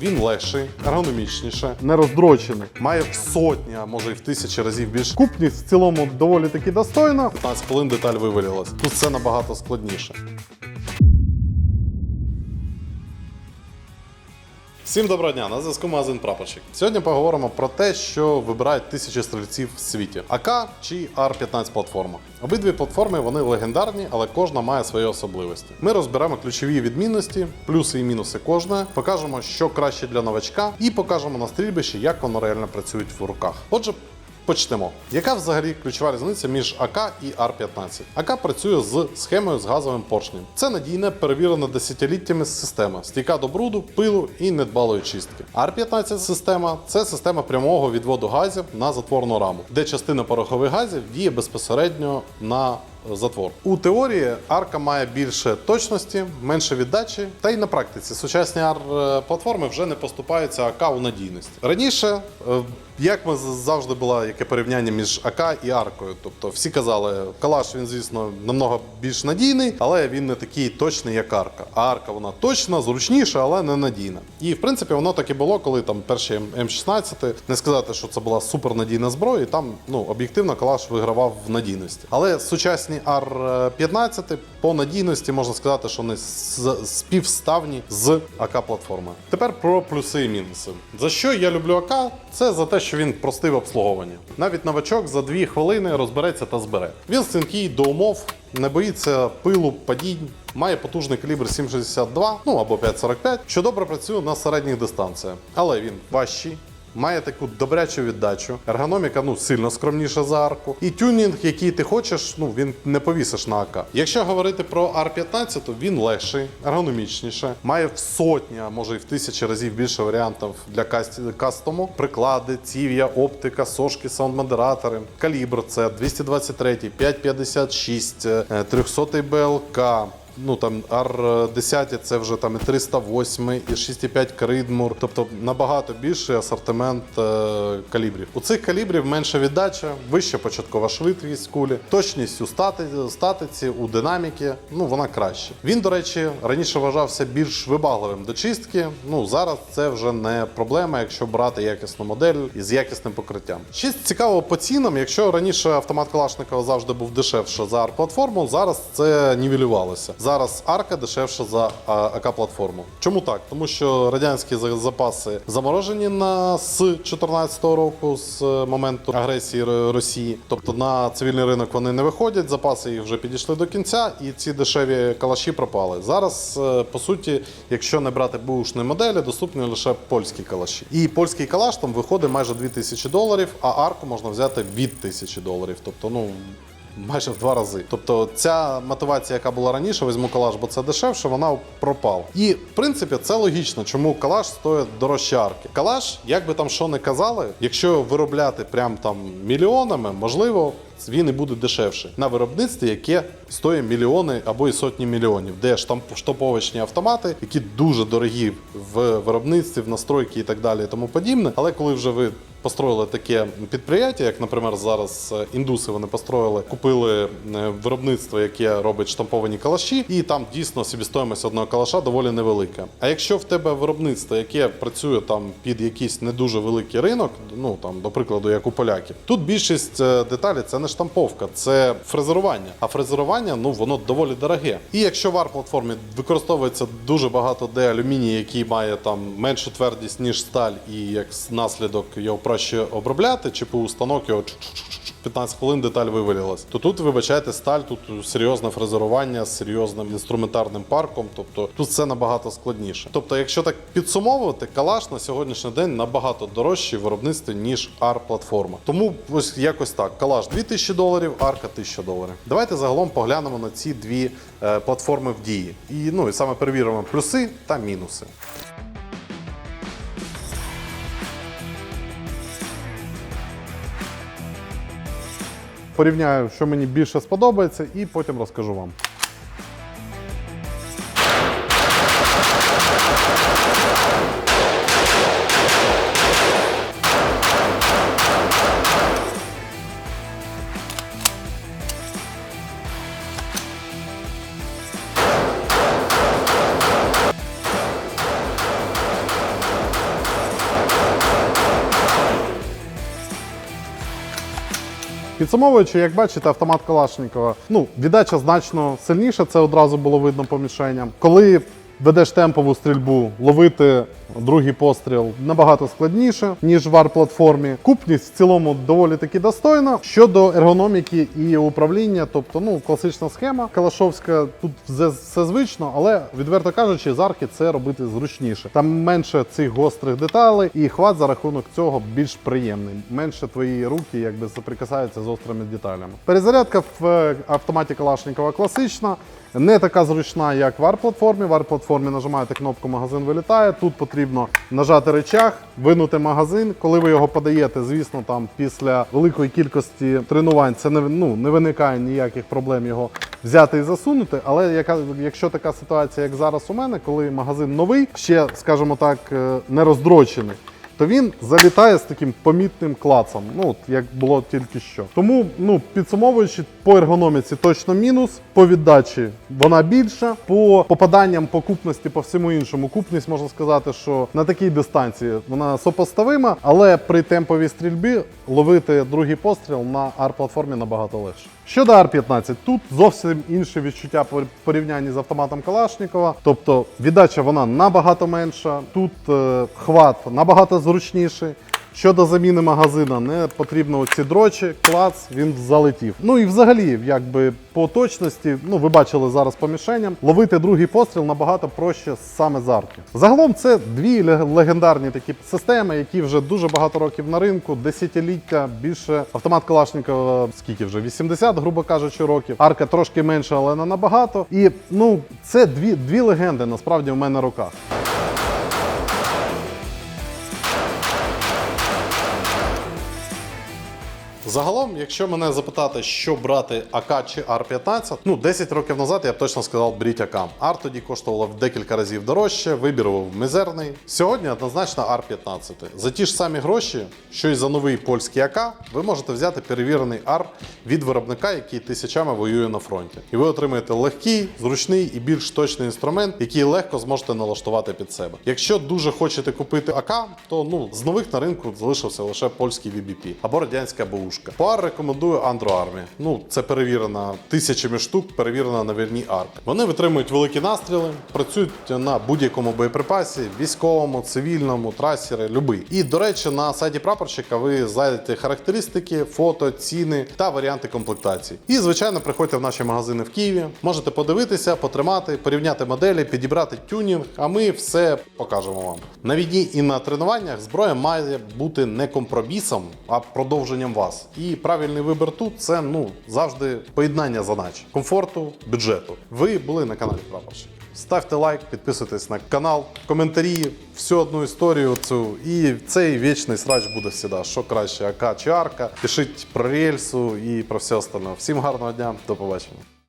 він легший, ергономічніше, не роздрочений. Має в сотні, а може і в тисячі разів більше. Купність в цілому доволі таки достойна. 15 хвилин деталь вивалилась. Тут все набагато складніше. Всім доброго дня, на зв'язку магазин Прапорщик. Сьогодні поговоримо про те, що вибирають тисячі стрільців в світі: АК чи R15 платформа. Обидві платформи вони легендарні, але кожна має свої особливості. Ми розберемо ключові відмінності, плюси і мінуси кожної, покажемо, що краще для новачка, і покажемо на стрільбищі, як воно реально працює в руках. Отже. Почнемо. Яка взагалі ключова різниця між АК і АР-15? АК працює з схемою з газовим поршнем. Це надійне, перевірена десятиліттями система, стійка до бруду, пилу і недбалої чистки. Р-15 система це система прямого відводу газів на затворну раму, де частина порохових газів діє безпосередньо на затвор. У теорії арка має більше точності, менше віддачі, та й на практиці сучасні ар-платформи вже не поступаються АК у надійності. Раніше, е, як ми завжди було яке порівняння між АК і аркою. Тобто всі казали, калаш він, звісно, намного більш надійний, але він не такий точний, як арка. А арка вона точна, зручніша, але не надійна. І в принципі воно так і було, коли там перші М- М16, не сказати, що це була супернадійна зброя, і там ну об'єктивно калаш вигравав в надійності. Але сучасні Ар-15 по надійності можна сказати, що вони співставні з АК-платформою. Тепер про плюси і мінуси. За що я люблю АК? Це за те, що він простий в обслуговуванні. Навіть новачок за 2 хвилини розбереться та збере. Він стінкий до умов, не боїться пилу, падінь. Має потужний калібр 7,62, ну або 5,45, що добре працює на середніх дистанціях. Але він важчий, Має таку добрячу віддачу. Ергономіка ну сильно скромніша за арку. І тюнінг, який ти хочеш, ну він не повісиш на АК. Якщо говорити про R15, то він легший, ергономічніше, має в сотні, а може і в тисячі разів більше варіантів для кастому. Приклади, ців'я, оптика, сошки, саунд-модератори. Калібр це 223, 556, е, 300 БЛК. Ну там R10 це вже там і 308, і 6,5 Кридмур, тобто набагато більший асортимент е, калібрів. У цих калібрів менша віддача, вища початкова швидкість кулі, точність у статиці, у динаміки, ну вона краще. Він, до речі, раніше вважався більш вибагливим до чистки. Ну зараз це вже не проблема, якщо брати якісну модель із якісним покриттям. Ще цікаво по цінам, якщо раніше автомат Калашникова завжди був дешевше за AR-платформу, зараз це нівелювалося. Зараз арка дешевша за АК-платформу. Чому так? Тому що радянські запаси заморожені на з 2014 року, з е, моменту агресії Росії. Тобто на цивільний ринок вони не виходять, запаси їх вже підійшли до кінця, і ці дешеві калаші пропали. Зараз, е, по суті, якщо не брати бушні моделі, доступні лише польські калаші. І польський калаш там виходить майже 2000 доларів, а арку можна взяти від 1000 доларів. Тобто, ну. Майже в два рази. Тобто ця мотивація, яка була раніше, візьму калаш, бо це дешевше, вона пропала. І в принципі це логічно, чому калаш стоїть дорожче арки. Калаш, як би там що не казали, якщо виробляти прям там мільйонами, можливо. Він і буде дешевше на виробництві, яке стоїть мільйони або і сотні мільйонів, де штамп штамповочні автомати, які дуже дорогі в виробництві, в настройки і так далі, і тому подібне. Але коли вже ви построїли таке підприємство, як, наприклад, зараз е, індуси вони построїли, купили е, виробництво, яке робить штамповані калаші, і там дійсно собівартість одного калаша доволі невелика. А якщо в тебе виробництво, яке працює там під якийсь не дуже великий ринок, ну там, до прикладу, як у поляків, тут більшість е, деталей це не штамповка, це фрезерування. А фрезерування ну воно доволі дороге. І якщо в AR-платформі використовується дуже багато де алюміній, який має там меншу твердість ніж сталь, і як наслідок його проще обробляти, чи по установці його чук-чук-чук, 15 хвилин деталь вивалилась, то тут вибачайте сталь, тут серйозне фрезерування з серйозним інструментарним парком. Тобто тут все набагато складніше. Тобто, якщо так підсумовувати, калаш на сьогоднішній день набагато дорожчий в виробництві ніж AR-платформа. Тому ось якось так. Калаш 2000 доларів, арка 1000 доларів. Давайте загалом поглянемо на ці дві е, платформи в дії. І ну і саме перевіримо плюси та мінуси. Порівняю, що мені більше сподобається, і потім розкажу вам. Підсумовуючи, як бачите, автомат Калашникова, ну, віддача значно сильніша, це одразу було видно по мішеням. Коли ведеш темпову стрільбу, ловити другий постріл набагато складніше, ніж в арт-платформі. Купність в цілому доволі таки достойна. Щодо ергономіки і управління, тобто ну класична схема Калашовська, тут все, все звично, але відверто кажучи, з арки це робити зручніше. Там менше цих гострих деталей, і хват за рахунок цього більш приємний. Менше твої руки якби соприкасаються з острими деталями. Перезарядка в е, автоматі Калашникова класична. Не така зручна, як в AR-платформі. В AR-платформі нажимаєте кнопку магазин вилітає. Тут потрібно нажати речах, винути магазин. Коли ви його подаєте, звісно, там після великої кількості тренувань це не, ну, не виникає ніяких проблем його взяти і засунути. Але яка, якщо така ситуація, як зараз у мене, коли магазин новий, ще, скажімо так, е, не роздрочений. То він залітає з таким помітним клацом, ну от як було тільки що. Тому, ну підсумовуючи, по ергономіці точно мінус, по віддачі вона більша, по попаданням, по купності, по всьому іншому. Купність можна сказати, що на такій дистанції вона сопоставима, але при темповій стрільбі ловити другий постріл на ар-платформі набагато легше. Щодо R15, тут зовсім інше відчуття по порівнянні з автоматом Калашникова. Тобто віддача вона набагато менша, тут е, хват набагато зручніший. Щодо заміни магазина, не потрібно ці дрочі, клац, він залетів. Ну і взагалі, якби по точності, ну ви бачили зараз по мішеням, ловити другий постріл набагато проще саме з арки. Загалом це дві легендарні такі системи, які вже дуже багато років на ринку, десятиліття, більше автомат Калашникова, скільки вже 80, грубо кажучи, років. Арка трошки менша, але не набагато. І ну це дві, дві легенди насправді в мене руках. Загалом, якщо мене запитати, що брати АК чи Ар-15, ну 10 років назад я б точно сказав, беріть АК. Ар тоді коштувало в декілька разів дорожче, вибір був мізерний. Сьогодні однозначно Ар-15. За ті ж самі гроші, що й за новий польський АК, ви можете взяти перевірений Ар від виробника, який тисячами воює на фронті. І ви отримаєте легкий, зручний і більш точний інструмент, який легко зможете налаштувати під себе. Якщо дуже хочете купити АК, то ну з нових на ринку залишився лише польський VBP або радянська БУшка. Пар рекомендую Andro Army. Ну це перевірена тисячами штук, перевірена на вірній арк. Вони витримують великі настріли, працюють на будь-якому боєприпасі, військовому, цивільному, трасери, любий. І до речі, на сайті прапорщика ви знайдете характеристики, фото, ціни та варіанти комплектації. І звичайно, приходьте в наші магазини в Києві. Можете подивитися, потримати, порівняти моделі, підібрати тюнінг. А ми все покажемо вам. На війні і на тренуваннях зброя має бути не компромісом, а продовженням вас. І правильний вибір тут це ну завжди поєднання задач, комфорту, бюджету. Ви були на каналі Прапорщик. Ставте лайк, підписуйтесь на канал, коментарі, всю одну історію цю. І цей вічний срач буде завжди. Що краще, АК чи арка. Пишіть про рельсу і про все остальне. Всім гарного дня, до побачення.